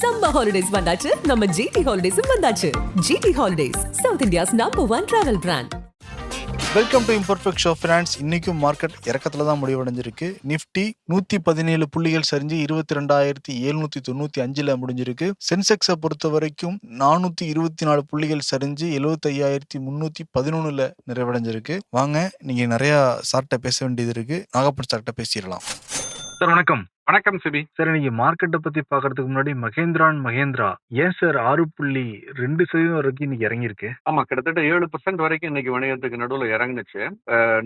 Summer holidays வந்தாச்சு. நம்ம GT ஹாலிடேஸும் வந்தாச்சு. GT Holidays South India's number one travel brand welcome to Imperfect Show Finance இன்னைக்கும் market இறக்கத்துல தான் முடிவடைஞ்சிருக்கு. நிஃப்டி நூத்தி பதினேழு புள்ளிகள் சரிஞ்சு இருபத்தி ரெண்டாயிரத்தி எழுநூத்தி தொண்ணூத்தி அஞ்சுல முடிஞ்சிருக்கு. சென்செக்ஸை பொறுத்த வரைக்கும் நானூத்தி இருபத்தி நாலு புள்ளிகள் சரிஞ்சு எழுபத்தி ஐயாயிரத்தி முன்னூத்தி பதினொன்னுல நிறைவடைஞ்சிருக்கு. வாங்க நீங்க நிறைய சார்ட்ட பேச வேண்டியது இருக்கு. நாகப்பட் சார்ட்ட பேசிடலாம். சார் வணக்கம். வணக்கம் சிபி. சார் இன்னைக்கு மார்க்கெட்டை பத்தி பாக்குறதுக்கு முன்னாடி மகேந்திரா அண்ட் மகேந்திரா. ஏன் சார் ஆறு புள்ளி ரெண்டு சதவீதம் வரைக்கும் இன்னைக்கு இறங்கியிருக்கு? ஆமா கிட்டத்தட்ட ஏழு பர்சன்ட் வரைக்கும் இன்னைக்கு வணிகத்துக்கு நடுவில் இறங்குனுச்சு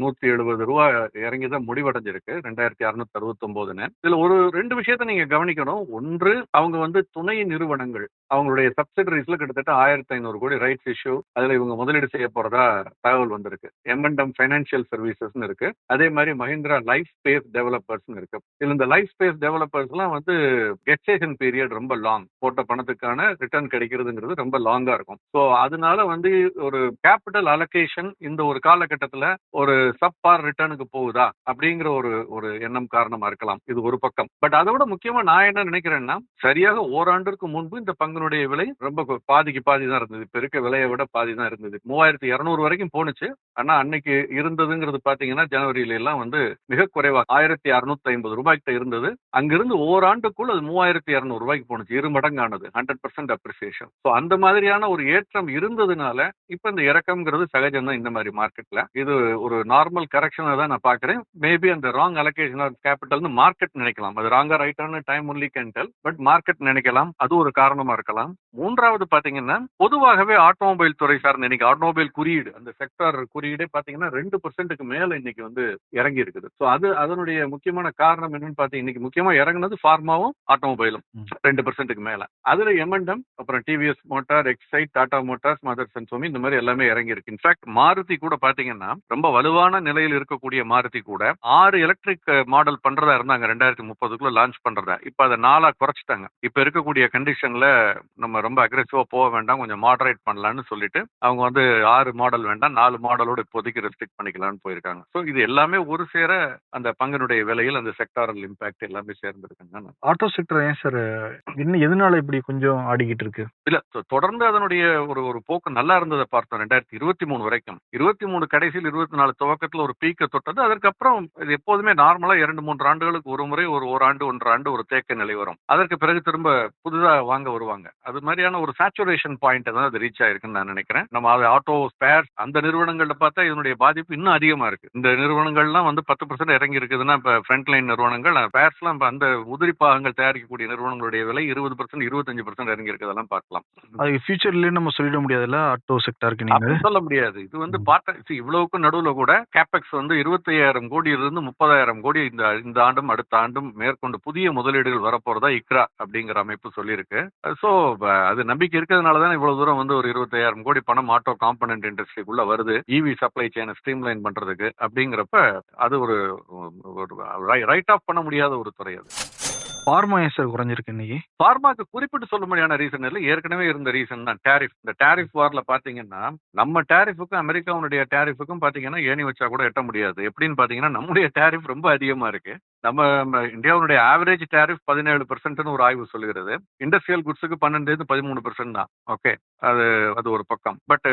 நூத்தி எழுபது ரூபா இறங்கி தான் முடிவடைஞ்சிருக்கு ரெண்டாயிரத்தி அறுநூத்தி அறுபத்தி ஒன்பதுன்னு இதுல ஒரு ரெண்டு விஷயத்த நீங்க கவனிக்கணும். ஒன்று அவங்க வந்து துணை நிறுவனங்கள் அவங்களுடைய சப்சிடரிஸ்ல கிட்டத்தட்ட ஆயிரத்தி ஐநூறு கோடி ரைட்ஸ் இஷ்யூ அதுல இவங்க முதலீடு செய்ய போறதா தகவல் வந்திருக்கு. எம்என்டம் ஃபைனான்சியல் சர்வீசஸ்னு இருக்கு. அதே மாதிரி மஹிந்திரா லைஃப் ஸ்பேஸ் டெவலப்பர்ஸ்னு இருக்கு. இதுல இந்த லைஃப் ஸ்பேஸ் டெவலப்பர்ஸ்லாம் வந்து கெஸ்டேஷன் பீரியட் ரொம்ப லாங் போட்ட பணத்துக்கான ரிட்டர்ன் கிடைக்கிறதுங்கிறது ரொம்ப லாங்கா இருக்கும். ஸோ அதனால வந்து ஒரு கேபிட்டல் அலோகேஷன் இந்த ஒரு காலகட்டத்தில் ஒரு சப் பார் ரிட்டர்னுக்கு போகுதா? அப்படிங்கிற ஒரு ஒரு எண்ணம் காரணமா இருக்கலாம். இது ஒரு பக்கம். பட் அதை விட முக்கியமா நான் என்ன நினைக்கிறேன்னா சரியாக ஓராண்டிற்கு முன்பு இந்த பங்கினுடைய விலை ரொம்ப பாதிக்கு பாதி தான் இருந்தது. இப்போ இருக்க விலையை விட பாதி தான் இருந்தது. மூவாயிரத்தி இரநூறு வரைக்கும் போணுச்சு. ஆனா அன்னைக்கு இருந்ததுங்கிறது பாத்தீங்கன்னா ஜனவரியில எல்லாம் வந்து மிக குறைவாக ஆயிரத்தி அறுநூத்தி ஐம்பது ரூபாய்க்கிட்ட இருந்தது. அங்கிருந்து ஓராண்டுக்குள் அது மூவாயிரத்தி இருநூறு ரூபாய்க்கு போணுச்சு. இரு மடங்கானது. ஹண்ட்ரட் பர்சன்ட் அப்ரிசியேஷன் ஸோ அந்த மாதிரியான ஒரு ஏற்றம் இருந்ததுனால இப்ப இந்த இறக்கம்ங்கிறது சகஜம் தான் இந்த மாதிரி மார்க்கெட்ல இது ஒரு நார்மல் கரெக்ஷனை தான் நான் பாக்குறேன். மேபி அந்த ராங் அலோகேஷன் ஆஃப் கேபிட்டல்னு மார்க்கெட் நினைக்கலாம். அது ராங்கா ரைட்டான time only can tell but market நினைக்கலாம். அது ஒரு காரணமா இருக்கலாம். மூன்றாவது பாத்தீங்கன்னா பொதுவாகவே ஆட்டோமொபைல் துறை சார்ந்த இன்னைக்கு ஆட்டோமொபைல் குறியீடு அந்த செக்டார் குறியீடே பாத்தீங்கன்னா ரெண்டு பர்சன்ட்டுக்கு மேல இன்னைக்கு வந்து இறங்கி இருக்குது ஸோ அது அதனுடைய முக்கியமான காரணம் என்னன்னு பாத்தீங்கன்னா இன்னைக்கு முக்கியமா இறங்குனது ஃபார்மாவும் ஆட்டோமொபைலும். ரெண்டு பர்சன்ட்டுக்கு மேல. அதுல எம்என்டம் அப்புறம் TVS Motor Exide Tata Motors and சோமி இந்த மாதிரி எல்லாமே இறங்கி இருக்கு இன்ஃபேக்ட் மாருதி கூட பாத்தீங்கன்னா ரொம்ப வலுவான நிலையில் இருக்கக்கூடிய மாருதி கூட ஆறு எலக்ட்ரிக் மாடல் பண்றதா இருந்தாங்க ரெண்டாயிரத்தி முப்பதுக்குள்ள லான்ச் பண்றதா. இப்ப அதை நாலா குறைச்சிட்டாங்க. இப்ப இருக்கக்கூடிய கண்டிஷன்ல நம்ம ரொம்ப அக்ரெசிவா போக வேண்டாம் கொஞ்சம் மாடரேட் பண்ணலாம்னு சொல்லிட்டு அவங்க வந்து ஆறு மாடல் வேண்டாம் நாலு மாடலோட இப்போதைக்கு ரெஸ்ட்ரிக்ட் பண்ணிக்கலாம்னு போயிருக்காங்க. ஸோ இது எல்லாமே ஒரு சேர அந்த பங்கினுடைய விலையில் அந்த செக்டாரல் இம்பாக்ட் எல்லாமே சேர்ந்திருக்குங்க. ஆட்டோ செக்டர் ஏன் சார்? இன்னும் எதனால இப்படி கொஞ்சம் ஆடிக்கிட்டு இருக்கு? இல்ல தொடர்ந்து அதனுடைய ஒரு ஒரு போக்கு நல்லா இருந்ததை பார்த்தோம் ரெண்டாயிரத்தி இருபத்தி மூணு வரைக்கும். இருபத்தி மூணு கடைசியில் இருபத்தி நாலு துவக்கத்துல ஒரு பீக்கை தொட்டது. அதற்கப்புறம் இது எப்போதுமே நார்மலா இரண்டு மூன்று ஆண்டுகளுக்கு ஒரு முறை ஒரு ஓராண்டு ஒன்று ஆண்டு ஒரு தேக்க நிலை வரும். அதற்கு பிறகு திரும்ப புதுதா வாங்க வருவாங்க. அது மாதிரியான ஒரு சேச்சுரேஷன் பாயிண்ட் தான் அது ரீச் ஆயிருக்குன்னு நான் நினைக்கிறேன். நம்ம அது ஆட்டோ ஸ்பேர் அந்த நிறுவனங்கள்ல பார்த்தா இதனுடைய பாதிப்பு இன்னும் அதிகமா இருக்கு. இந்த நிறுவனங்கள்லாம் வந்து பத்து பர்சன்ட் இறங்கி இருக்குதுன்னா இப்ப ஃப்ரண்ட் லைன் நிறுவனங்கள் இப்ப அந்த உதிரி பாகங்கள் தயாரிக்கக்கூடிய நிறுவனங்களுடைய விலை இருபது பர்சன்ட் இருபத்தஞ்சு பர்சன்ட் இறங்கி இருக்குதெல்லாம் பார்க்கலாம். அதுக்கு ஃபியூச்சர்லயே நம்ம சொல்லிட முடியாதுல்ல? ஆட்டோ செக்டருக்கு நீங்க. சொல்ல முடியாது. இது வந்து. பார்ட் இவ்வளவுக்கும் நடுவுல கூட கேபெக்ஸ் வந்து இருபத்தையாயிரம் கோடியிலிருந்து முப்பதாயிரம் கோடி இந்த இந்த ஆண்டும் அடுத்த ஆண்டும் மேற்கொண்டு புதிய முதலீடுகள் வரப்போறதா இக்ரா அப்படிங்கிற அமைப்பு சொல்லியிருக்கு. ஸோ அது நம்பிக்கை இருக்கிறதுனால தான் இவ்வளவு தூரம் வந்து ஒரு இருபத்தாயிரம் கோடி பணம் ஆட்டோ காம்பனன்ட் இண்டஸ்ட்ரிக்குள்ள வருது. இவி சப்ளை செயினை ஸ்ட்ரீம்லைன் பண்றதுக்கு அப்படிங்கிறப்ப அது ஒரு ரைட் ஆஃப் பண்ண முடியாத ஒரு துறை அது ஃபார்மா ஏன் சார் குறைஞ்சிருக்கு இன்னைக்கு. ஃபார்மாக்கு குறிப்பிட்டு சொல்ல முடியான ரீசன் இல்லை ஏற்கனவே இருந்த ரீசன் தான். டேரிஃப் இந்த டேரிஃப் வார்ல பாத்தீங்கன்னா நம்ம டேரிஃபுக்கும் அமெரிக்காவுடைய டேரிஃபுக்கும் பாத்தீங்கன்னா ஏணி வச்சா கூட எட்ட முடியாது. எப்படின்னு பாத்தீங்கன்னா நம்முடைய டேரிஃப் ரொம்ப அதிகமா இருக்கு. நம்ம இந்தியாவுடைய ஆவரேஜ் டேரிஃப் பதினேழு பெர்சென்ட்னு ஒரு ஆய்வு சொல்லுகிறது. இண்டஸ்ட்ரியல் குட்ஸுக்கு பன்னெண்டு பதிமூணு பெர்சென்ட் தான். ஓகே அது அது ஒரு பக்கம். பட்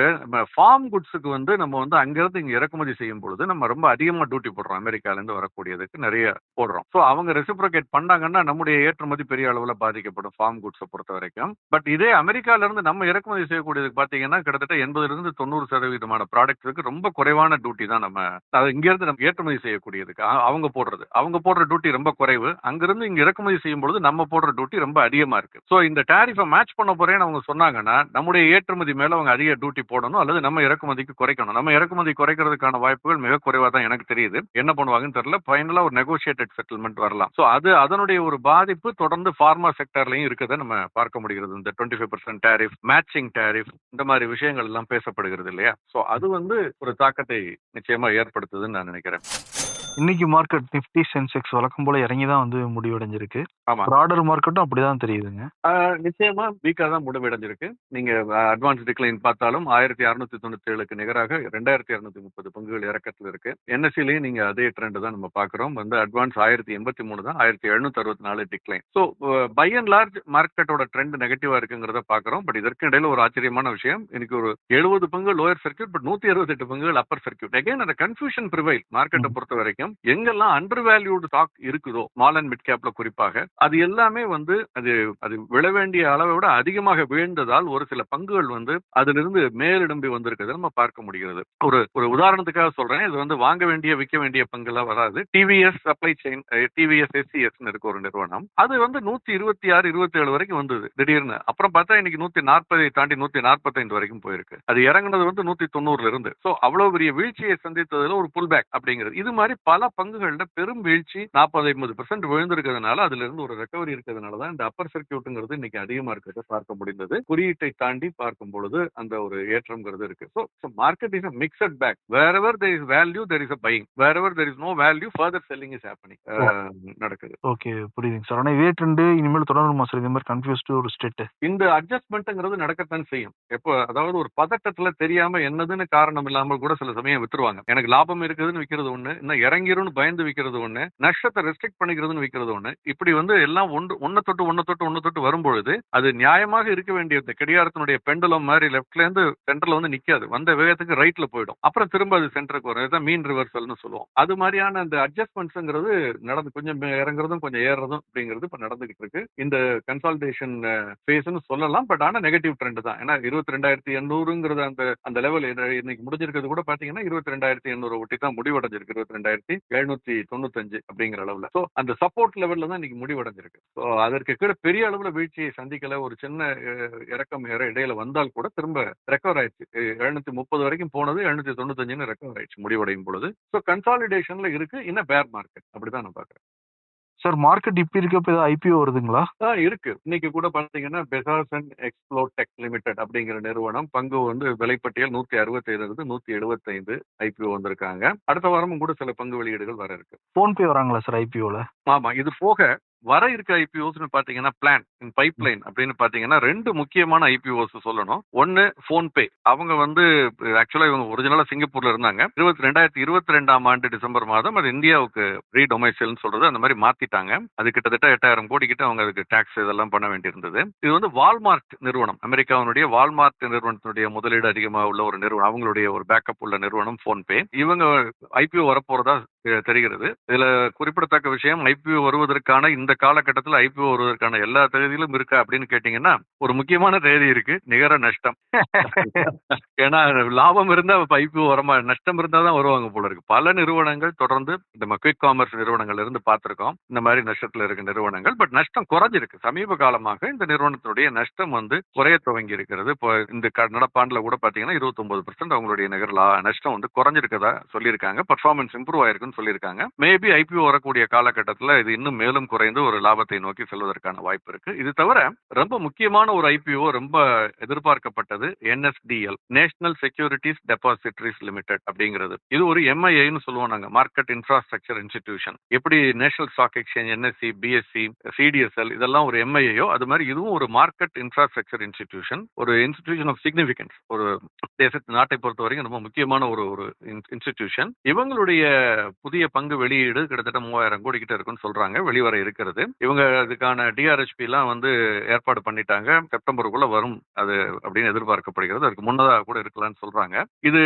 ஃபார்ம் குட்ஸுக்கு வந்து நம்ம வந்து அங்கிருந்து இங்க இறக்குமதி செய்யும் பொழுது நம்ம ரொம்ப அதிகமா டியூட்டி போடுறோம். அமெரிக்கால இருந்து வரக்கூடியதுக்கு நிறைய போடுறோம். ஸோ அவங்க ரெசிப்ரோகேட் பண்ணாங்கன்னா நம்முடைய ஏற்றுமதி பெரிய அளவில் பாதிக்கப்படும் ஃபார்ம் குட்ஸை பொறுத்த வரைக்கும். பட் இதே அமெரிக்கால இருந்து நம்ம இறக்குமதி செய்யக்கூடியதுக்கு பார்த்தீங்கன்னா கிட்டத்தட்ட எண்பதுல இருந்து தொண்ணூறு சதவீதமான ப்ராடக்ட்ஸுக்கு ரொம்ப குறைவான டியூட்டி தான் நம்ம அது இங்கிருந்து நம்ம ஏற்றுமதி செய்யக்கூடியதுக்கு அவங்க போடுறது. அவங்க போடுற டியூட்டி ரொம்ப குறைவு. அங்கிருந்து இங்க இறக்குமதி செய்யும் பொழுது நம்ம போடுற டியூட்டி ரொம்ப அதிகமா இருக்கு. ஸோ இந்த டேரிஃபை மேட்ச் பண்ண போறேன்னு அவங்க சொன்னாங்கன்னா நம்முடைய ஏற்றுமதி மேல அவங்க அதிக டியூட்டி போடணும் அல்லது நம்ம இறக்குமதிக்கு குறைக்கணும். நம்ம இறக்குமதி குறைக்கிறதுக்கான வாய்ப்புகள் மிக குறைவா தான் எனக்கு தெரியுது. என்ன பண்ணுவாங்கன்னு தெரியல. ஃபைனலா ஒரு நெகோசியேட்டட் செட்டில்மெண்ட் வரலாம். ஸோ அது அதனுடைய ஒரு பாதிப்பு தொடர்ந்து ஃபார்மா செக்டர்லயும் இருக்கதை நம்ம பார்க்க முடிகிறது. இந்த twenty five percent tariff matching tariff இந்த மாதிரி விஷயங்கள் எல்லாம் பேசப்படுகிறது இல்லையா? ஸோ அது வந்து ஒரு தாக்கத்தை நிச்சயமா ஏற்படுத்துதுன்னு நான் நினைக்கிறேன். இன்னைக்கு மார்க்கெட் நிஃப்டி சென்செக்ஸ் வழக்கம் போல இறங்கி தான் வந்து முடிவடைஞ்சிருக்கு. ஆமா. ப்ராடர் மார்க்கெட்டும் அப்படிதான் தெரியுதுங்க. நிச்சயமா வீக்கா தான் முடிவடைஞ்சிருக்கு. நீங்க அட்வான்ஸ் டிக்ளைன் பார்த்தாலும் ஆயிரத்தி அறுநூத்தி தொண்ணூத்தி ஏழுக்கு நிகராக ரெண்டாயிரத்தி அறுநூத்தி முப்பது பங்குகள் இறக்கத்தில் இருக்கு. என்எஸ்சிலையும் நீங்க அதே ட்ரெண்ட் தான் நம்ம பாக்குறோம் வந்து அட்வான்ஸ் ஆயிரத்தி எண்பத்தி மூணு தான் ஆயிரத்தி எழுநூத்தி அறுபத்தி நாலு decline so by and large மார்க்கெட்டோட ட்ரெண்ட் நெகட்டிவா இருக்குங்கிறத பாக்குறோம் பட் இதற்கு இடையில ஒரு ஆச்சரியமான விஷயம். இன்னைக்கு ஒரு எழுபது பங்கு லோயர் சர்க்கியூட் பட் நூத்தி அறுபத்தெட்டு பங்குகள் அப்பர் சர்க்கியூட் அகைன் அந்த கன்ஃபியூஷன் ப்ரிவைல் மார்க்கெட்டை. பொறுத்த வரைக்கும் எங்கெல்லாம் அண்டர் வேல்யூடு ஸ்டாக் இருக்குதோ ஸ்மால் அண்ட் மிட் கேப்ல குறிப்பாக அது எல்லாமே வந்து அது அது விழ வேண்டிய அளவை விட அதிகமாக வீழ்ந்ததால் ஒரு சில பங்குகள் வந்து அதிலிருந்து மேலிடம்பி வந்திருக்கிறது நம்ம பார்க்க முடிகிறது. ஒரு ஒரு உதாரணத்துக்காக சொல்றேன். இது வந்து வாங்க வேண்டிய விற்க வேண்டிய பங்குலாம் வராது. TVS supply chain TVS SCS இருக்கு ஒரு நிறுவனம். அது வந்து நூத்தி இருபத்தி ஆறு இருபத்தி ஏழு வரைக்கும் வந்தது திடீர்னு. அப்புறம் பார்த்தா இன்னைக்கு நூத்தி நாற்பதை தாண்டி நூத்தி நாற்பத்தைந்து வரைக்கும் போயிருக்கு. அது இறங்குனது வந்து நூத்தி தொண்ணூறுல இருந்து. சோ அவ்வளவு பெரிய வீழ்ச்சியை சந்தித்ததுல ஒரு புல் பேக் அப்படிங்கிறது. இது மாதிரி பல பங்குகள்ல பெரும் வீழ்ச்சி நாற்பது ஐம்பது பெர்சென்ட் விழுந்திருக்கிறதுனால அதுல இருந்து ஒரு ரெக்கவரி இருக்கிறதுனால தான் இந்த அப்பர் சர்க்கியூட்டுங்கிறது இன்னைக்கு அதிகமா இருக்கிறத பார்க்க முடிந்தது. குறியீட்டை தாண்டி பார்க்கும் பொழுது அந்த ஒரு ஏற்றம்ங்கிறது இருக்கு. So market is mixed bag wherever there is value there is a buying wherever there is no value further selling is happening நடக்குது. ஓகே புரியுதுங்க சார் ஆனா இதே ட்ரெண்ட் இனிமேல் தொடருமா சார் இதே மாதிரி கன்ஃபியூஸ்டு ஒரு ஸ்டேட் இந்த அட்ஜஸ்ட்மெண்ட்ங்கிறது நடக்கத்தான் செய்யும். எப்போ அதாவது ஒரு பதட்டத்துல தெரியாம என்னதுன்னு காரணம் இல்லாமல் கூட சில சமயம் வித்துருவாங்க. எனக்கு லாபம் இருக்குதுன்னு விற்கிறது ஒண்ணு இன்னும் இறங்கிரும்னு பயந்து விற்கிறது ஒண்ணு நஷ்டத்தை ரெஸ்ட்ரிக்ட் பண்ணிக்கிறதுன்னு விற்கிறது ஒண்ணு. இப்படி வந்து எல்லாம் ஒன்று ஒன்ன தொட்டு ஒன்ன தொட்டு ஒன்ன தொட்டு வரும்பொழுது அது நியாயமாக இருக்க வேண்டிய இந்த கடிகாரத்தினுடைய பெண்டலம் மாதிரி லெஃப்ட்ல இருந்து சென்டர்ல வந்து நிக்காது. வந்த வேகத்துக்கு ரைட்ல போயிடும். அப்புறம் திரும்ப அது சென்டருக்கு வரும். இதுதான் மீன் ரிவர்சல்னு சொல்லுவோம். அது மாதிரியான அந்த அட்ஜஸ்ட்மெண்ட்ஸ்ங்கிறது நடந்து கொஞ்சம் இறங்குறதும் கொஞ்சம் ஏறுறதும் அப்படிங்கிறது இப்ப நடந்துகிட்டு இருக்கு. இந்த கன்சால்டேஷன் ஃபேஸ்னு சொல்லலாம். பட் ஆனா நெகட்டிவ் ட்ரெண்ட் தான். ஏன்னா இருபத்தி ரெண்டாயிரத்தி எண்ணூறுங்கிறது அந்த அந்த லெவல் இன்னைக்கு முடிஞ்சிருக்கிறது கூட பாத்தீங்கன்னா இருபத்தி ரெண்டாயிரத்தி எண்ணூறு ஒட்டி தான் முடிவடைஞ்சிருக்கு. இருபத்தி ரெண்டாயிரத்தி எழுநூத்தி தொண்ணூத்தஞ்சு அப்படிங்கிற அளவுல. சோ அந்த சப்போர்ட் லெவல்ல தான் இன்னைக்கு முடிவடைஞ்சிருக்கு. ஸோ அதற்கு கீழே பெரிய அளவுல வீழ்ச்சியை சந்திக்கல ஒரு சின்ன இறக்கம் ஏற இடையில வந்தால் கூட திரும்ப ரெக்கவர் ஆயிடுச்சு. எழுநூத்தி முப்பது வரைக்கும் போனது எழுநூத்தி தொண்ணூத்தஞ்சுன்னு ரெக்கவர் ஆயிடுச்சு முடிவடையும் பொழுது. ஸோ கன்சாலிடேஷன்ல இருக்கு இன்னும் பேர் மார்க்கெட் அப்படிதான் நான் பாக்குறேன். சார் மார்க்கெட் இப்ப இருக்கப்ப ஏதாவது ஐபிஓ வருதுங்களா? ஆ இருக்கு. இன்னைக்கு கூட பாத்தீங்கன்னா பெசாசன் எக்ஸ்ப்ளோ டெக் லிமிடெட் அப்படிங்கிற நிறுவனம் பங்கு வந்து விலைப்பட்டியல் நூத்தி அறுபத்தைதுல இருந்து நூத்தி எழுபத்தைந்து ஐபிஓ வந்திருக்காங்க. அடுத்த வாரமும் கூட சில பங்கு வெளியீடுகள் வர இருக்கு. போன்பே வராங்களா சார் ஐபிஓல ஆமா இது போக வர இருக்க ஐபிஓஸ்னு பாத்தீங்கன்னா பிளான் இன் பைப்லைன் அப்படின்னு பாத்தீங்கன்னா ரெண்டு முக்கியமான ஐபிஓஸ் சொல்லணும். ஒன்னு போன்பே அவங்க வந்து ஆக்சுவலா இவங்க ஒரிஜினலா சிங்கப்பூர்ல இருந்தாங்க. இருபத்தி ரெண்டாயிரத்தி இருபத்தி ரெண்டாம் ஆண்டு டிசம்பர் மாதம் அது இந்தியாவுக்கு ரீடொமைசல்னு சொல்றது அந்த மாதிரி மாத்திட்டாங்க. அது கிட்டத்தட்ட எட்டாயிரம் கோடி கிட்ட அவங்க அதுக்கு டாக்ஸ் இதெல்லாம் பண்ண வேண்டியிருந்தது. இது வந்து வால்மார்ட் நிறுவனம். அமெரிக்காவினுடைய வால்மார்ட் நிறுவனத்தினுடைய முதலீடு அதிகமாக உள்ள ஒரு நிறுவனம். அவங்களுடைய ஒரு பேக்கப் உள்ள நிறுவனம் போன்பே இவங்க ஐபிஓ வரப்போறதா தெரிகிறது. இதுல குறிப்பிடத்தக்க விஷயம் ஐபிஓ வருவதற்கான இந்த காலகட்டத்தில் ஐபிஓ வருவதற்கான எல்லா தேதியிலும் இருக்கா அப்படின்னு கேட்டீங்கன்னா ஒரு முக்கியமான தேதி இருக்கு நிகர நஷ்டம். ஏன்னா லாபம் இருந்தா ஐபிஓ வரமா நஷ்டம் இருந்தா தான் வருவாங்க போல இருக்கு. பல நிறுவனங்கள் தொடர்ந்து இந்த குவிக் காமர்ஸ் நிறுவனங்கள் இருந்து பார்த்திருக்கோம். இந்த மாதிரி நஷ்டத்துல இருக்க நிறுவனங்கள். பட் நஷ்டம் குறைஞ்சிருக்கு. சமீப காலமாக இந்த நிறுவனத்தினுடைய நஷ்டம் வந்து குறைய துவங்கி இருக்கிறது. இப்போ இந்த நடப்பாண்டுல கூட பாத்தீங்கன்னா 29% அவங்களுடைய நிகர நஷ்டம் வந்து குறைஞ்சிருக்கதா சொல்லியிருக்காங்க. பர்ஃபார்மன்ஸ் இம்ப்ரூவ் ஆயிருக்குன்னு சொல்லியிருக்காங்க. மேபி ஐபிஓ வரக்கூடிய காலகட்டத்தில் இது இன்னும் மேலும் குறைந்து ஒரு லாபத்தை நோக்கி செல்வதற்கான வாய்ப்பு இருக்கு. இது தவிர ரொம்ப முக்கியமான ஒரு ஐபிஓ ரொம்ப எதிர்பார்க்கப்பட்டது NSDL National Securities Depositories Limited அப்படிங்கிறது. இது ஒரு எம்ஐஐன்னு சொல்லுவோம் நாங்க மார்க்கெட் இன்ஃப்ராஸ்ட்ரக்சர் இன்ஸ்டிடியூஷன் எப்படி National Stock Exchange NSE BSE CDSL இதெல்லாம் ஒரு எம்ஐஐயோ அது மாதிரி இதுவும் ஒரு மார்க்கெட் இன்ஃப்ராஸ்ட்ரக்சர் இன்ஸ்டிடியூஷன் ஒரு இன்ஸ்டிடியூஷன் ஆஃப் சிக்னிஃபிகன்ஸ் ஒரு தேசத்து நாட்டை பொறுத்த வரைக்கும் ரொம்ப முக்கியமான ஒரு ஒரு இன்ஸ்டிடியூஷன் இவங்களுடைய புதிய பங்கு வெளியீடு கிட்டத்தட்ட மூவாயிரம் கோடி கிட்ட இருக்குன்னு சொல்றாங்க. வெளிவர இருக்கிறது. இவங்க அதுக்கான டிஆர்எஸ்பி எல்லாம் வந்து ஏற்பாடு பண்ணிட்டாங்க. செப்டம்பருக்குள்ள வரும் அது அப்படின்னு எதிர்பார்க்கப்படுகிறது. அதுக்கு முன்னதாக கூட இருக்கலாம்னு சொல்றாங்க. இது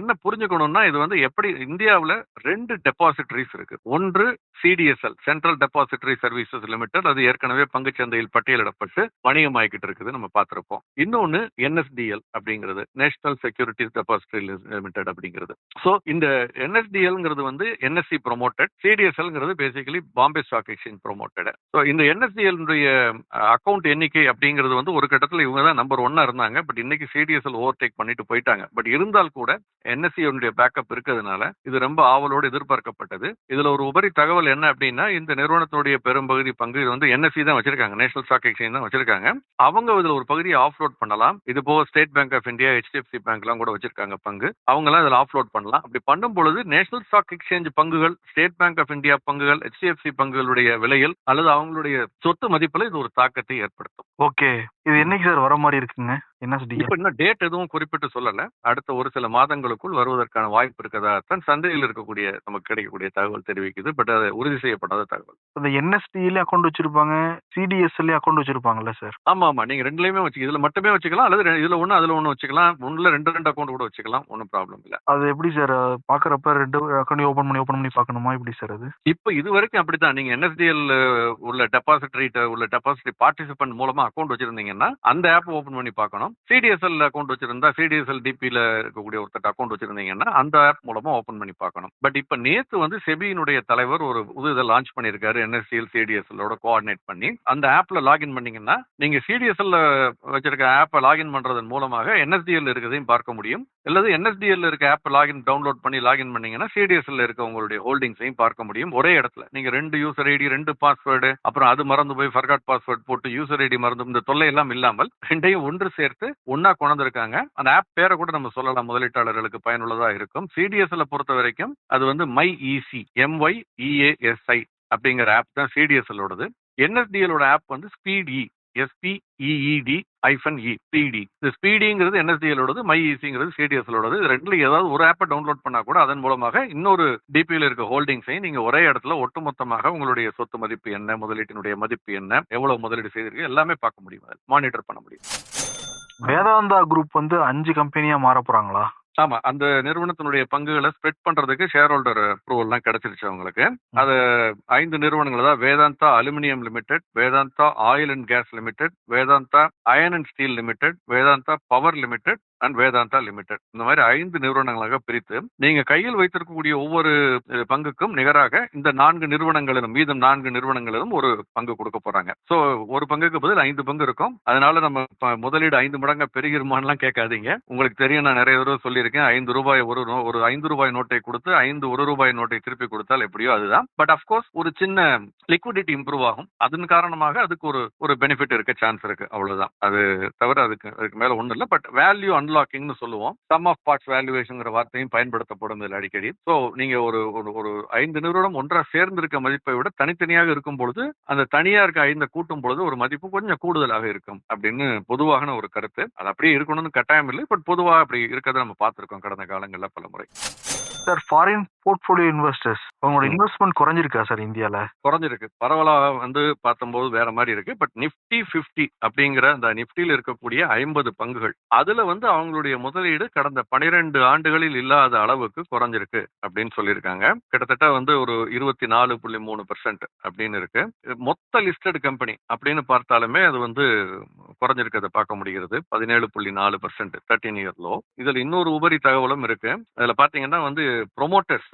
என்ன புரிஞ்சுக்கணும்னா இது வந்து எப்படி இந்தியாவில் ரெண்டு டெபாசிட்டரிஸ் இருக்கு. ஒன்று CDSL Central Depository Services Limited அது ஏற்கனவே பங்குச் சந்தையில் பட்டியலிடப்பட்டு வணிகமாக்கிட்டு இருக்குது நம்ம பார்த்திருப்போம். இன்னொன்னு என்எஸ்டிஎல் அப்படிங்கிறது நேஷனல் செக்யூரிட்டிஸ் டெபாசிட்டரி லிமிடெட் அப்படிங்கிறது. ஸோ இந்த என்எஸ்டிஎல்ங்கிறது வந்து NSE promoted சிடிஎஸ்எல்ங்கிறது basically Bombay Stock Exchange promoted so இந்த என்எஸ்சிஎல்னுடைய அக்கௌண்ட் எண்ணிக்கை அப்படிங்கிறது வந்து ஒரு கட்டத்தில் இவங்க தான் நம்பர் ஒன்னா இருந்தாங்க. பட் இன்னைக்கு சிடிஎஸ்எல் ஓவர் டேக் பண்ணிட்டு போயிட்டாங்க. பட் இருந்தால் கூட என்எஸ்சி பேக்கப் இருக்கிறதுனால இது ரொம்ப ஆவலோடு எதிர்பார்க்கப்பட்டது. இதுல ஒரு உபரி தகவல் என்ன அப்படின்னா இந்த நிறுவனத்துடைய பெரும்பகுதி பங்கு இது வந்து என்எஸ்சி தான் வச்சிருக்காங்க. நேஷனல் ஸ்டாக் எக்ஸ்சேஞ்ச் தான் வச்சிருக்காங்க. அவங்க இதுல ஒரு பகுதியை ஆஃப்லோட் பண்ணலாம். இது போக State Bank of India HDFC பேங்க்லாம் கூட வச்சிருக்காங்க பங்கு. அவங்க எல்லாம் இதுல ஆஃப்லோட் பண்ணலாம். அப்படி பண்ணும் பொழுது நேஷனல் ஸ்டாக் எக்ஸ்சேஞ்ச் எக்ஸ்சேஞ்ச் பங்குகள் ஸ்டேட் பேங்க் ஆஃப் இந்தியா பங்குகள் ஹெச்டிஎஃப்சி பங்குகளுடைய விலையில் அல்லது அவங்களுடைய சொத்து மதிப்பில் இது ஒரு தாக்கத்தை ஏற்படுத்தும். ஓகே இது என்னைக்கு சார் வர மாதிரி இருக்குங்க? என்எஸ்டி இப்ப இன்னும் டேட் எதுவும் குறிப்பிட்டு சொல்லல. அடுத்த ஒரு சில மாதங்களுக்குள் வருவதற்கான வாய்ப்பு இருக்கதா தான் சந்தையில் இருக்கக்கூடிய நமக்கு கிடைக்கக்கூடிய தகவல் தெரிவிக்குது. பட் அது உறுதி செய்யப்படாத தகவல். இந்த என்எஸ்டில அக்கௌண்ட் வச்சிருப்பாங்க சிடிஎஸ்ல அக்கௌண்ட் வச்சிருப்பாங்கல்ல சார் ஆமா ஆமா. நீங்க ரெண்டுலயுமே வச்சு இதுல மட்டுமே வச்சுக்கலாம் அல்லது இதுல ஒண்ணு அதுல ஒண்ணு வச்சுக்கலாம். ஒண்ணுல ரெண்டு ரெண்டு அக்கௌண்ட் கூட வச்சுக்கலாம். ஒன்றும் ப்ராப்ளம் இல்ல. அது எப்படி சார் பாக்குறப்ப ரெண்டு அக்கௌண்ட் ஓபன் பண்ணி ஓபன் பண்ணி பார்க்கணுமா எப்படி சார் அது? இப்ப இது வரைக்கும் அப்படித்தான். நீங்க என்எஸ்டிஎல் உள்ள டெபாசிட்டரி உள்ள டெபாசிட்டரி பார்ட்டிசிபென்ட் மூலமா அக்கௌண்ட் வச்சிருந்தீங்கன்னா அந்த ஆப் ஓபன் பண்ணி பார்க்கணும் சிடிஎஸ்எல் அக்கௌண்ட் வச்சிருந்தா சிடிஎஸ்எல் டிபியில் இருக்கக்கூடிய ஒருத்தர் அக்கௌண்ட் வச்சிருந்தீங்கன்னா அந்த ஆப் மூலமா ஓபன் பண்ணி பார்க்கணும். பட் இப்ப நேத்து வந்து செபியினுடைய தலைவர் ஒரு புது இதை லான்ச் பண்ணியிருக்காரு என்எஸ்டிஎல் சிடிஎஸ்எல்லோட கோஆர்டினேட் பண்ணி அந்த ஆப்ல லாகின் பண்ணீங்கன்னா நீங்க சிடிஎஸ்எல் வச்சிருக்க ஆப்பை லாகின் பண்றதன் மூலமாக என்எஸ்டிஎல் இருக்கிறதையும் பார்க்க முடியும். அல்லது என்எஸ்டிஎல் இருக்க ஆப் லாகின் டவுன்லோட் பண்ணி லாகின் பண்ணீங்கன்னா சிடிஎஸ்எல் இருக்க உங்களுடைய ஹோல்டிங்ஸையும் பார்க்க முடியும். ஒரே இடத்துல. நீங்க ரெண்டு யூசர் ஐடி ரெண்டு பாஸ்வேர்டு அப்புறம் அது மறந்து போய் ஃபர்காட் பாஸ்வேர்ட் போட்டு யூசர் ஐடி மறந்து இந்த தொல்லை எல்லாம் இல்லாமல் ரெண்டையும் ஒன்று சேர்த்து ஒன்னா கொண்டிருக்காங்க அந்த ஆப் பேரை கூட நம்ம சொல்லலாம். முதலீட்டாளர்களுக்கு பயனுள்ளதா இருக்கும். சிடிஎஸ்எல் பொறுத்த வரைக்கும் அது வந்து மை இசி எம்ஒய் இஏஎஸ்ஐ அப்படிங்கிற ஆப் தான் சிடிஎஸ்எல்லோடது என்எஸ்டிஎலோட ஆப் வந்து speed e e. SPEED hyphen e speedy இந்த ஸ்பீடிங்கிறது என்எஸ்டிஎலோடது மை இசிங்கிறது சிடிஎஸ்எலோடது இது ரெண்டுல ஏதாவது ஒரு ஆப்பை டவுன்லோட் பண்ணா கூட அதன் மூலமாக இன்னொரு டிபியில் இருக்க ஹோல்டிங்ஸையும் நீங்க ஒரே இடத்துல ஒட்டுமொத்தமாக உங்களுடைய சொத்து மதிப்பு என்ன முதலீட்டினுடைய மதிப்பு என்ன எவ்வளவு முதலீடு செய்திருக்கு எல்லாமே பார்க்க முடியும். மானிட்டர் பண்ண முடியும். வேதாந்தா குரூப் வந்து அஞ்சு கம்பெனியா மாற போறாங்களா? ஆமா. அந்த நிறுவனத்தினுடைய பங்குகளை ஸ்ப்ரெட் பண்றதுக்கு ஷேர் ஹோல்டர் அப்ரூவல்லாம் கிடைச்சிருச்சு அவங்களுக்கு. அது ஐந்து நிறுவனங்கள் தான் Vedanta Aluminium Limited Vedanta Oil and Gas Limited Vedanta Iron and Steel Limited Vedanta Power Limited and Vedanta Limited இந்த மாதிரி ஐந்து நிறுவனங்களாக பிரித்து நீங்க கையில் வைத்திருக்கக்கூடிய ஒவ்வொரு பங்குக்கும் நிகராக இந்த நான்கு நிறுவனங்களிலும் மீதம் நான்கு நிறுவனங்களிலும் ஒரு பங்கு கொடுக்க போறாங்க. சோ ஒரு பங்குக்கு பதில் ஐந்து பங்கு இருக்கும். அதனால நம்ம முதலீடு ஐந்து மடங்கா பெருகிருமான்லாம் கேட்காதீங்க. உங்களுக்கு தெரியும் நான் நிறைய தடவை சொல்லியிருக்கேன் ஐந்து ரூபாய் ஒரு ஒரு ஐந்து ரூபாய் நோட்டை கொடுத்து ஐந்து ஒரு ரூபாய் நோட்டை திருப்பி கொடுத்தால் எப்படியோ அதுதான். பட் அஃப்கோர்ஸ் ஒரு சின்ன லிக்விடிட்டி இம்ப்ரூவ் ஆகும். அதன் காரணமாக அதுக்கு ஒரு ஒரு பெனிஃபிட் இருக்க சான்ஸ் இருக்கு. அவ்வளவுதான். அது தவிர அதுக்கு அதுக்கு மேல ஒண்ணும் இல்லை. பட் வேல்யூ அன்ல அன்லாக்கிங்னு சொல்லுவோம். சம் ஆஃப் பார்ட்ஸ் வேல்யூவேஷன்ங்கிற வார்த்தையும் பயன்படுத்தப்படும் இதில் அடிக்கடி. ஸோ நீங்க ஒரு ஒரு ஒரு ஐந்து நிறுவனம் ஒன்றா சேர்ந்து இருக்க மதிப்பை விட தனித்தனியாக இருக்கும் பொழுது அந்த தனியா இருக்க ஐந்த கூட்டும் பொழுது ஒரு மதிப்பு கொஞ்சம் கூடுதலாக இருக்கும் அப்படின்னு பொதுவான ஒரு கருத்து. அது அப்படியே இருக்கணும்னு கட்டாயம் இல்லை பட் பொதுவாக அப்படி இருக்கிறத நம்ம பார்த்துருக்கோம் கடந்த காலங்களில் பல முறை சார் ஃபாரின் போர்ட்ஃபோலியோ இன்வெஸ்டர்ஸ் அவங்களோட இன்வெஸ்ட்மெண்ட் குறைஞ்சிருக்கா சார் இந்தியால? குறைஞ்சிருக்கு. பரவலா வந்து பார்த்தம்போது வேற மாதிரி இருக்கு. பட் நிஃப்டி 50 அப்படிங்கிற அந்த நிஃப்டியில் இருக்கக்கூடிய ஐம்பது பங்குகள் அதுல வந்து அவங்களுடைய முதலீடு கடந்த பனிரெண்டு ஆண்டுகளில் இல்லாத அளவுக்கு குறைஞ்சிருக்கு அப்படின்னு சொல்லியிருக்காங்க. கிட்டத்தட்ட வந்து ஒரு இருபத்தி நாலு புள்ளி மூணு பெர்சென்ட் அப்படின்னு இருக்கு. மொத்த லிஸ்டட் கம்பெனி அப்படின்னு பார்த்தாலுமே அது வந்து குறைஞ்சிருக்கிறத பார்க்க முடிகிறது. பதினேழு புள்ளி நாலு பெர்சென்ட் தேர்ட்டின் இயர் லோ இதுல இன்னொரு உபரி தகவலும் இருக்கு. அதுல பாத்தீங்கன்னா வந்து ப்ரொமோட்டர்ஸ்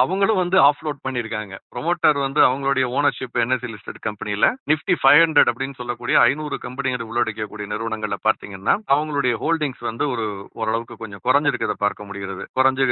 அவங்களும் வந்து ஆஃப்லோட் பண்ணியிருக்காங்க ப்ரொமோட்டர் வந்து அவங்களுடைய ஓனர்ஷிப் என்எஸ்சி லிஸ்டட் கம்பெனியில நிஃப்டி ஃபைவ் ஹண்ட்ரட் அப்படின்னு சொல்லக்கூடிய ஐநூறு கம்பெனிகள் உள்ளடக்கக்கூடிய நிறுவனங்கள்ல பார்த்தீங்கன்னா அவங்களுடைய ஹோல்டிங்ஸ் வந்து ஒரு ஓரளவுக்கு கொஞ்சம் குறைஞ்சிருக்கிறத பார்க்க முடிகிறது. குறைஞ்சு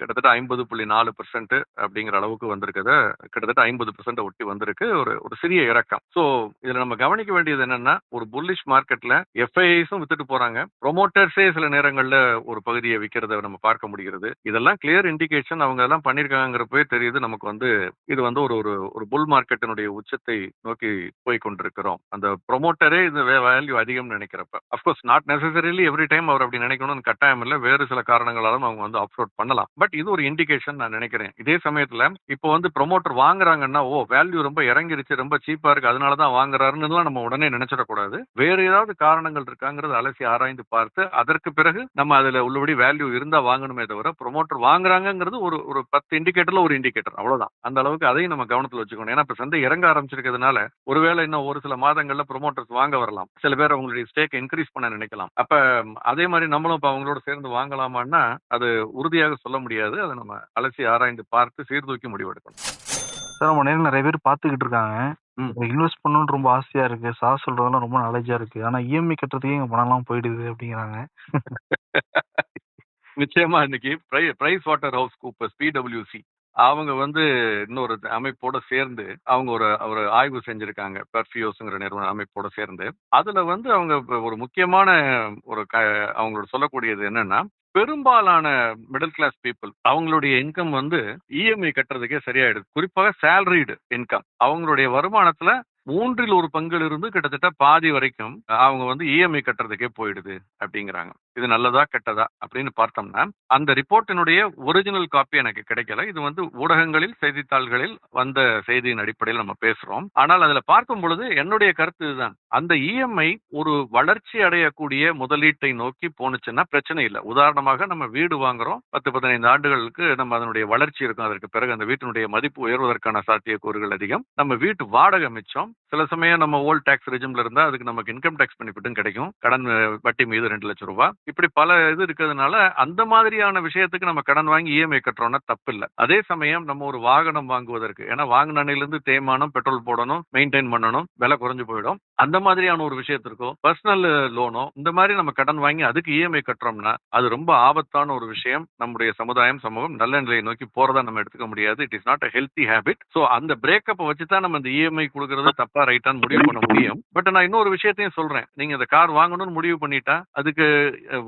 கிட்டத்தட்ட ஐம்பது புள்ளி நாலு பெர்சென்ட் அப்படிங்கிற அளவுக்கு வந்திருக்கிறத கிட்டத்தட்ட ஐம்பது பெர்சென்ட் ஒட்டி வந்திருக்கு. ஒரு ஒரு சிறிய இறக்கம். ஸோ இதுல நம்ம கவனிக்க வேண்டியது என்னன்னா ஒரு புல்லிஷ் மார்க்கெட்ல எஃப்ஐஸும் வித்துட்டு போறாங்க. ப்ரொமோட்டர்ஸே சில நேரங்கள்ல ஒரு பகுதியை விற்கிறத நம்ம பார்க்க முடிகிறது. இதெல்லாம் கிளியர் இண்டிகேஷன் அவங்க இதெல்லாம் பண்ணியிருக்காங்கிறப்பவே தெரியுது. நமக்கு வந்து இது வந்து ஒரு ஒரு ஒரு புல் மார்க்கெட்டினுடைய உச்சத்தை நோக்கி போய் கொண்டிருக்கிறோம். அந்த ப்ரொமோட்டரே இந்த வேல்யூ அதிகம் நினைக்கிறப்ப. Of course not necessarily every time அவர் அப்படி நினைக்கணும்னு கட்டாயம் இல்லை. வேறு சில காரணங்களாலும் அவங்க வந்து அப்லோட் பண்ணலாம். பட் இது ஒரு இண்டிகேஷன் நான் நினைக்கிறேன். இதே சமயத்தில் இப்போ வந்து ப்ரொமோட்டர் வாங்குறாங்கன்னா ஓ வேல்யூ ரொம்ப இறங்கிருச்சு ரொம்ப சீப்பா இருக்கு. அதனால தான் வாங்குறாருன்னு நம்ம உடனே நினைச்சிடக்கூடாது. வேற ஏதாவது காரணங்கள் இருக்காங்கிறது அலசி ஆராய்ந்து பார்த்து அதற்கு பிறகு நம்ம அதுல உள்ளபடி வேல்யூ இருந்தா வாங்கணுமே தவிர ப்ரொமோட்டர் வாங்குறாங்கங்கிறது ஒரு ஒரு பத்து இண்டிகேட்டர்ல ஒரு இண்டிகேட்டர் அவ்வளவுதான். அந்த அளவுக்கு அதையும் நம்ம கவனத்துல வச்சுக்கணும். ஏன்னா இப்ப சந்தை இறங்க ஆரம்பிச்சிருக்கிறதுனால ஒருவேளை இன்னும் ஒரு சில மாதங்கள்ல ப்ரொமோட்டர்ஸ் வாங்க வரலாம். சில பேர் அவங்களுடைய ஸ்டேக் இன்க்ரீஸ் பண்ண நினைக்கலாம். அப்ப அதே மாதிரி நம்மளும் இப்ப அவங்களோட சேர்ந்து வாங்கலாமான்னா அது உறுதியாக சொல்ல முடியாது. அதை நம்ம அலசி ஆராய்ந்து பார்த்து சீர்தூக்கி முடிவெடுக்கணும். சார் நம்ம நேரில் நிறைய பேர் பார்த்துக்கிட்டு இருக்காங்க. இன்வெஸ்ட் பண்ணணும்னு ரொம்ப ஆசையா இருக்கு. சார் சொல்றதெல்லாம் ரொம்ப நாலேஜா இருக்கு. ஆனா இஎம்ஐ கட்டுறதுக்கே எங்க பணம்லாம் போயிடுது அப்படிங்கிறாங்க. நிச்சயமா இன்னைக்கு பிரைஸ் வாட்டர் ஹவுஸ் கூப்பர்ஸ் பிடபிள்யூசி அவங்க வந்து இன்னொரு அமைப்போட சேர்ந்து அவங்க ஒரு ஒரு ஆய்வு செஞ்சிருக்காங்க பெர்ஃபியூஸ்ங்கிற நிறுவன அமைப்போட சேர்ந்து. அதுல வந்து அவங்க ஒரு முக்கியமான ஒரு க அவங்களோட சொல்லக்கூடியது என்னன்னா பெரும்பாலான மிடில் கிளாஸ் பீப்புள் அவங்களுடைய இன்கம் வந்து இஎம்ஐ கட்டுறதுக்கே சரியாயிடுது. குறிப்பாக சேலரிடு இன்கம் அவங்களுடைய வருமானத்துல மூன்றில் ஒரு பங்கில் இருந்து கிட்டத்தட்ட பாதி வரைக்கும் அவங்க வந்து இஎம்ஐ கட்டுறதுக்கே போயிடுது அப்படிங்கிறாங்க. இது நல்லதா கெட்டதா அப்படின்னு பார்த்தோம்னா அந்த ரிப்போர்ட்டினுடைய ஒரிஜினல் காப்பி எனக்கு கிடைக்கல. இது வந்து ஊடகங்களில் செய்தித்தாள்களில் வந்த செய்தியின் அடிப்படையில் நம்ம பேசுறோம். ஆனால் அதுல பார்க்கும் பொழுது என்னுடைய கருத்து இதுதான். அந்த இஎம்ஐ ஒரு வளர்ச்சி அடையக்கூடிய முதலீட்டை நோக்கி போனுச்சுன்னா பிரச்சனை இல்லை. உதாரணமாக நம்ம வீடு வாங்குறோம். பத்து பதினைந்து ஆண்டுகளுக்கு நம்ம அதனுடைய வளர்ச்சி இருக்கும். அதற்கு பிறகு அந்த வீட்டினுடைய மதிப்பு உயர்வதற்கான சாத்தியக்கூறுகள் அதிகம். நம்ம வீட்டு வாடகை மிச்சம். சில சமயம் நம்ம ஓல்ட் டேக்ஸ் ரெஜிம்ல இருந்தா அதுக்கு நமக்கு இன்கம் டேக்ஸ் பெனிஃபிட்டும் கிடைக்கும். கடன் வட்டி மீது ரெண்டு லட்சம் ரூபாய் இப்படி பல இது இருக்கிறதுனால அந்த மாதிரியான விஷயத்துக்கு நம்ம கடன் வாங்கி இஎம்ஐ கட்டுறோம்னா தப்பு இல்லை அதே சமயம் நம்ம ஒரு வாகனம் வாங்குவதற்கு ஏன்னா வாங்கின இருந்து தேய்மானம் பெட்ரோல் போடணும் மெயின்டைன் பண்ணணும் விலை குறைஞ்சு போயிடும். அந்த மாதிரியான ஒரு விஷயத்திற்கோ பர்சனல் லோனோ இந்த மாதிரி நம்ம கடன் வாங்கி அதுக்கு இஎம்ஐ கட்டுறோம்னா அது ரொம்ப ஆபத்தான ஒரு விஷயம். நம்முடைய சமுதாயம் சமூகம் நல்ல நிலையை நோக்கி போறதா நம்ம எடுத்துக்க முடியாது. It is not a healthy habit so அந்த பிரேக்கப்பை வச்சு தான் நம்ம இந்த இஎம்ஐ கொடுக்கறது தப்பா ரைட்டான்னு முடிவு பண்ண முடியும். பட் நான் இன்னொரு விஷயத்தையும் சொல்றேன். நீங்க இந்த கார் வாங்கணும்னு முடிவு பண்ணிட்டா அதுக்கு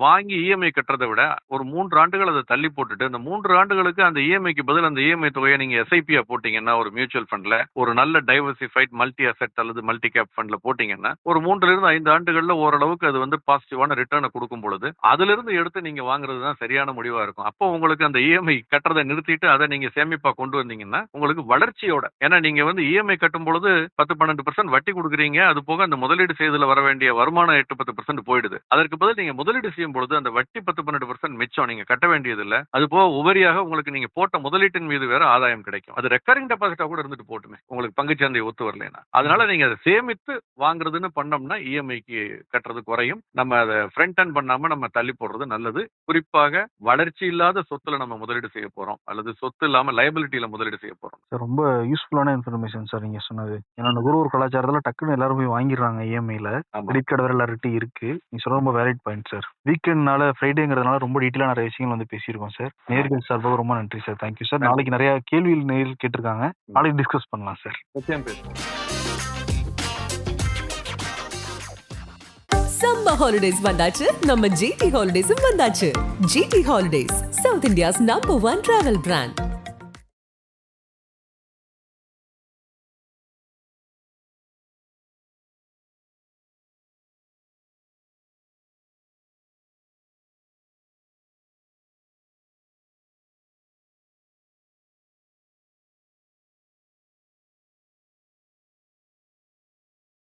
வாங்கி இஎம்ஐ கட்டுறதை விட ஒரு மூன்று ஆண்டுகள் அதை தள்ளி போட்டுட்டு அந்த மூன்று ஆண்டுகளுக்கு அந்த இஎம்ஐக்கு பதில் அந்த இஎம்ஐ தொகையை நீங்க எஸ்ஐபியா போட்டீங்கன்னா ஒரு மியூச்சுவல் ஃபண்ட்ல ஒரு நல்ல டைவர்சிஃபைட் மல்டி அசெட் அல்லது மல்டி கேப் ஃபண்ட்ல போட்டீங்கன்னா ஒரு மூன்றுல இருந்து ஐந்து ஆண்டுகள்ல ஓரளவுக்கு அது வந்து பாசிட்டிவான ரிட்டர்னை கொடுக்கும் பொழுது அதுல இருந்து எடுத்து நீங்க வாங்குறது தான் சரியான முடிவா இருக்கும். அப்போ உங்களுக்கு அந்த இஎம்ஐ கட்டுறதை நிறுத்திட்டு அதை நீங்க சேமிப்பா கொண்டு வந்தீங்கன்னா உங்களுக்கு வளர்ச்சியோட ஏன்னா நீங்க வந்து இஎம்ஐ கட்டும் பொழுது பத்து பன்னெண்டு பர்சன்ட் வட்டி கொடுக்குறீங்க அது போக அந்த முதலீடு செய்ததுல வர வேண்டிய வருமானம் எட்டு பத்து பர்சன்ட் போயிடுது. அதற்கு பதில் நீங்க முதலீடு செய்யும் பொழுது அந்த வட்டி பத்து பன்னெண்டு பர்சன்ட் மிச்சம் நீங்க கட்ட வேண்டியது இல்ல அது போக உபரியாக உங்களுக்கு நீங்க போட்ட முதலீட்டின் மீது வேற ஆதாயம் கிடைக்கும். அது ரெக்கரிங் டெபாசிட்டா கூட இருந்துட்டு போட்டுமே. உங்களுக்கு பங்குச்சந்தை ஒத்து வரலன்னா. அதனால நீங்க அதை சேமித்து வாங்குறதுன்னு பண்ணோம்னா இஎம்ஐக்கு கட்டுறது குறையும். நம்ம அதை ஃப்ரண்ட் அண்ட் பண்ணாம நம்ம தள்ளி போடுறது நல்லது. குறிப்பாக வளர்ச்சி இல்லாத சொத்துல நம்ம முதலீடு செய்ய போறோம். அல்லது சொத்து இல்லாம லைபிலிட்டியில முதலீடு செய்ய போறோம். சார் ரொம்ப யூஸ்ஃபுல்லான இன்ஃபர்மேஷன் சார் நீங்க சொன்னது. என்னோட குரு ஒரு கலாச்சாரத்துல டக்குன்னு எல்லாரும் போய் வாங்கிடுறாங்க இஎம்ஐல ஆமா. கிரெடிட் கார்டு வேற எல்லார்ட்டையும் இருக்கு. நீங்க சொல்ல ரொம்ப வேலிட் பாயிண்ட் சார் வீக்கெண்ட்னால ஃப்ரைடேங்கிறதுனால ரொம்ப டீட்டெயிலாக நிறைய விஷயங்கள் வந்து பேசியிருக்கோம் சார் நேர்கள் சார்பாக ரொம்ப நன்றி சார் தேங்க்யூ சார் நாளைக்கு நிறைய கேள்விகள் நேரில் கேட்டிருக்காங்க. நாளைக்கு டிஸ்கஸ் பண்ணலாம் சார் நிச்சயம் பேசுவோம். சம்மர் ஹாலிடேஸ் வந்தாச்சு. நம்ம ஜிடி ஹாலிடேஸும் வந்தாச்சு. GT Holidays South India's number one travel brand